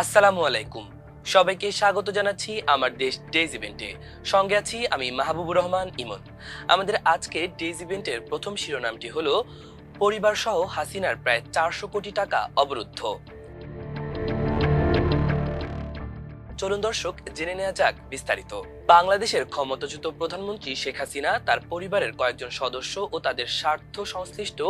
আসসালামু আলাইকুম। সবাইকে স্বাগত জানাচ্ছি আমার দেশ ডেজ ইভেন্টে সঙ্গে আছি আমি মাহবুবুর রহমান ইমন। আমাদের আজকে ডেজ ইভেন্টের প্রথম শিরোনামটি হলো পরিবার সহ হাসিনার প্রায় চারশো কোটি টাকা অবরুদ্ধ। চলুন দর্শক, জেনে নেওয়া যাক বিস্তারিত। বাংলাদেশের ক্ষমতাচ্যুত প্রধানমন্ত্রী শেখ হাসিনা, তার পরিবারের কয়েকজন সদস্য ও তাদের স্বার্থ সংশ্লিষ্ট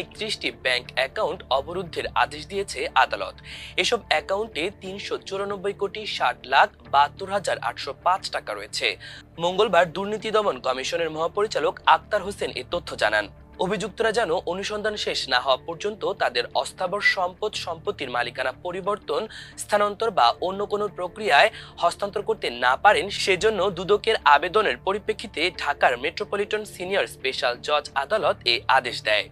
একত্রিশটি ব্যাংক অ্যাকাউন্ট অবরুদ্ধের আদেশ দিয়েছে আদালত। এসব অ্যাকাউন্টে তিনশো চুরানব্বই কোটি ষাট লাখ বাহাত্তর হাজার আটশো পাঁচ টাকা রয়েছে। মঙ্গলবার দুর্নীতি দমন কমিশনের মহাপরিচালক আক্তার হোসেন এ তথ্য জানান। অভিযুক্তরা যেন অনুসন্ধান শেষ না হওয়া পর্যন্ত তাদের অস্থাবর সম্পদ সম্পত্তির মালিকানা পরিবর্তন, স্থানান্তর বা অন্য কোনো প্রক্রিয়ায় হস্তান্তর করতে না পারেন, সেজন্য দুদকের আবেদনের পরিপ্রেক্ষিতে ঢাকার মেট্রোপলিটন সিনিয়র স্পেশাল জজ আদালত এ আদেশ দেয়।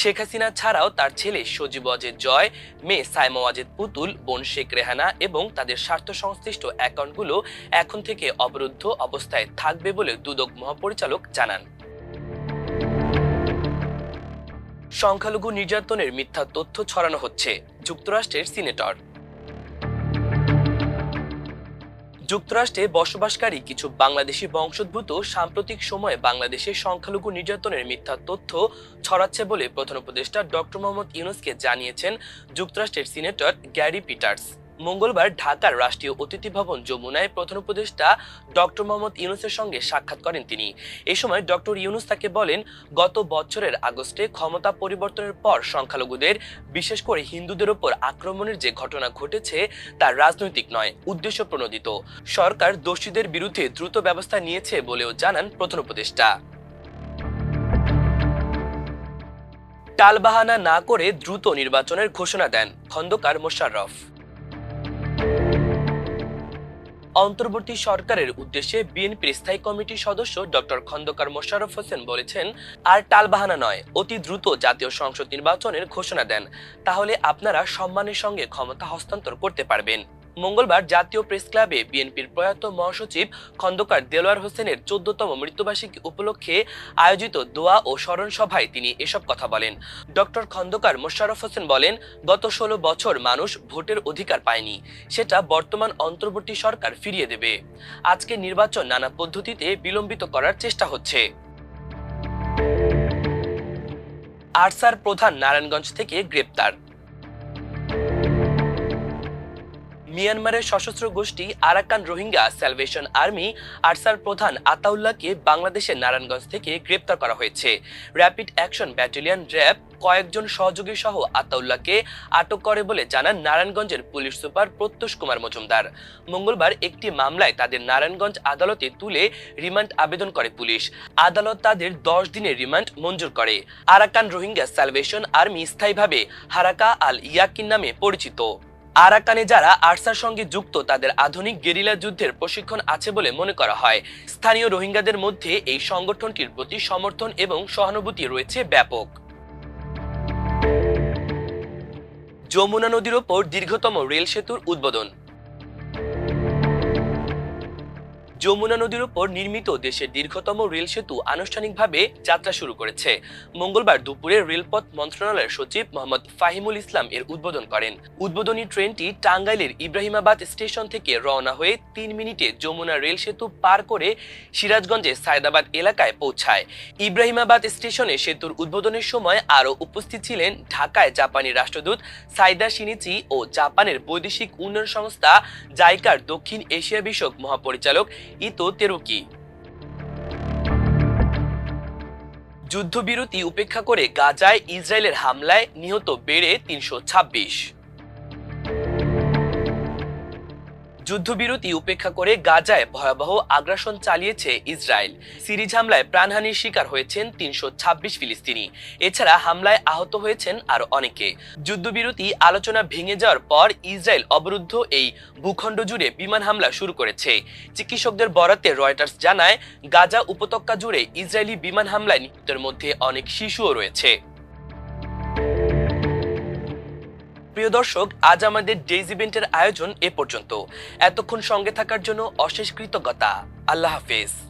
শেখ হাসিনা ছাড়াও তার ছেলে সজীব অজেদ জয়, মেয়ে সাইমা পুতুল, বোন শেখ রেহানা এবং তাদের স্বার্থ সংশ্লিষ্ট অ্যাকাউন্টগুলো এখন থেকে অবরুদ্ধ অবস্থায় থাকবে বলে দুদক মহাপরিচালক জানান। সংখ্যালঘু নির্যাতনের মিথ্যা তথ্য ছড়ানো হচ্ছে যুক্তরাষ্ট্রের সিনেটর। যুক্তরাষ্ট্রে বসবাসকারী কিছু বাংলাদেশি বংশোদ্ভূত সাম্প্রতিক সময়ে বাংলাদেশে সংখ্যালঘু নির্যাতনের মিথ্যা তথ্য ছড়াচ্ছে বলে প্রধান উপদেষ্টা ডক্টর মোহাম্মদ ইউনুসকে জানিয়েছেন যুক্তরাষ্ট্রের সিনেটর গ্যারি পিটার্স। মঙ্গলবার ঢাকার রাষ্ট্রীয় অতিথি ভবন যমুনায় প্রধান উপদেষ্টা ডক্টর মোহাম্মদ ইউনুসের সঙ্গে সাক্ষাৎ করেন তিনি। এ সময় ডক্টর ইউনুস তাকে বলেন, গত বছরের আগস্টে ক্ষমতা পরিবর্তনের পর সংখ্যালঘুদের, বিশেষ করে হিন্দুদের ওপর আক্রমণের যে ঘটনা ঘটেছে, তা রাজনৈতিক নয়, উদ্দেশ্য প্রণোদিত। সরকার দোষীদের বিরুদ্ধে দ্রুত ব্যবস্থা নিয়েছে বলেও জানান প্রধান উপদেষ্টা। টালবাহানা না করে দ্রুত নির্বাচনের ঘোষণা দেন খন্দকার মোশাররফ। অন্তর্বর্তী সরকারের উদ্দেশ্যে বিএনপির স্থায়ী কমিটির সদস্য ডক্টর খন্দকার মোশাররফ হোসেন বলেছেন, আর টালবাহানা নয়, অতি দ্রুত জাতীয় সংসদ নির্বাচনের ঘোষণা দেন। তাহলে আপনারা সম্মানের সঙ্গে ক্ষমতা হস্তান্তর করতে পারবেন। মঙ্গলবার জাতীয় প্রেস ক্লাবে বিএনপির প্রয়াত মহাসচিব খন্দকার দেলোয়ার হোসেনের চোদ্দতম মৃত্যুবার্ষিকী উপলক্ষে আয়োজিত দোয়া ও স্মরণ সভায় তিনি এসব কথা বলেন। ডক্টর খন্দকার মোশাররফ হোসেন বলেন, গত ষোলো বছর মানুষ ভোটের অধিকার পায়নি। সেটা বর্তমান অন্তর্বর্তী সরকার ফিরিয়ে দেবে। আজকে নির্বাচন নানা পদ্ধতিতে বিলম্বিত করার চেষ্টা হচ্ছে। আরসার প্রধান নারায়ণগঞ্জ থেকে গ্রেপ্তার। মিয়ানমারের সশস্ত্র গোষ্ঠী আরাকান রোহিঙ্গা স্যালভেশন আর্মি আরসার প্রধান আতাউল্লাহকে বাংলাদেশের নারায়ণগঞ্জ থেকে গ্রেপ্তার করা হয়েছে। র্যাপিড অ্যাকশন ব্যাটালিয়ন র্যাব কয়েকজন সহযোগী সহ আতাউল্লাহকে আটক করে বলে জানান নারায়ণগঞ্জের পুলিশ সুপার প্রত্যুষ কুমার মজুমদার। মঙ্গলবার একটি মামলায় তাদের নারায়ণগঞ্জ আদালতে তুলে রিমান্ড আবেদন করে পুলিশ। আদালত তাদের দশ দিনের রিমান্ড মঞ্জুর করে। আরাকান রোহিঙ্গা স্যালভেশন আর্মি স্থায়ীভাবে হারাকা আল ইয়াকিন নামে পরিচিত। আরাকানে যারা আরসার সঙ্গে যুক্ত, তাদের আধুনিক গেরিলা যুদ্ধের প্রশিক্ষণ আছে বলে মনে করা হয়। স্থানীয় রোহিঙ্গাদের মধ্যে এই সংগঠনটির প্রতি সমর্থন এবং সহানুভূতি রয়েছে ব্যাপক। যমুনা নদীর ওপর দীর্ঘতম রেল সেতুর উদ্বোধন। যমুনা নদীর উপর নির্মিত দেশের দীর্ঘতম রেল সেতু আনুষ্ঠানিকভাবে যাত্রা শুরু করেছে। মঙ্গলবার দুপুরে রেলপথ মন্ত্রণালয়ের সচিব মোহাম্মদ ফাহিমুল ইসলাম এর উদ্বোধন করেন। উদ্বোধনী ট্রেনটি টাঙ্গাইলের ইব্রাহিমাবাদ স্টেশন থেকে রওনা হয়ে তিন মিনিটে যমুনা রেল সেতু পার করে সিরাজগঞ্জে সায়দাবাদ এলাকায় পৌঁছায়। ইব্রাহিমাবাদ স্টেশনে সেতুর উদ্বোধনের সময় আরও উপস্থিত ছিলেন ঢাকায় জাপানি রাষ্ট্রদূত সাইদা সিনিচি ও জাপানের বৈদেশিক উন্নয়ন সংস্থা জাইকার দক্ষিণ এশিয়া বিষয়ক মহাপরিচালক ইতো তেরুকি যুদ্ধবিরতি উপেক্ষা করে গাজায় ইসরায়েলের হামলায় নিহত বেড়ে তিনশো ছাব্বিশ। যুদ্ধবিরতি উপেক্ষা করে গাজায় ভয়াবহ আগ্রাসন চালিয়েছে ইসরায়েল। সিরিজ হামলায় প্রাণহানির শিকার হয়েছেন তিনশো ছাব্বিশ ফিলিস্তিনি। এছাড়া হামলায় আহত হয়েছেন আরও অনেকে। যুদ্ধবিরতি আলোচনা ভেঙে যাওয়ার পর ইসরায়েল অবরুদ্ধ এই ভূখণ্ড জুড়ে বিমান হামলা শুরু করেছে। চিকিৎসকদের বরাতে রয়টার্স জানায়, গাজা উপত্যকা জুড়ে ইসরায়েলি বিমান হামলায় নিহতের মধ্যে অনেক শিশুও রয়েছে। প্রিয় দর্শক, আজ আমাদের ডেইজ ইভেন্টের আয়োজন এ পর্যন্ত। এতক্ষণ সঙ্গে থাকার জন্য অশেষ কৃতজ্ঞতা। আল্লাহ হাফেজ।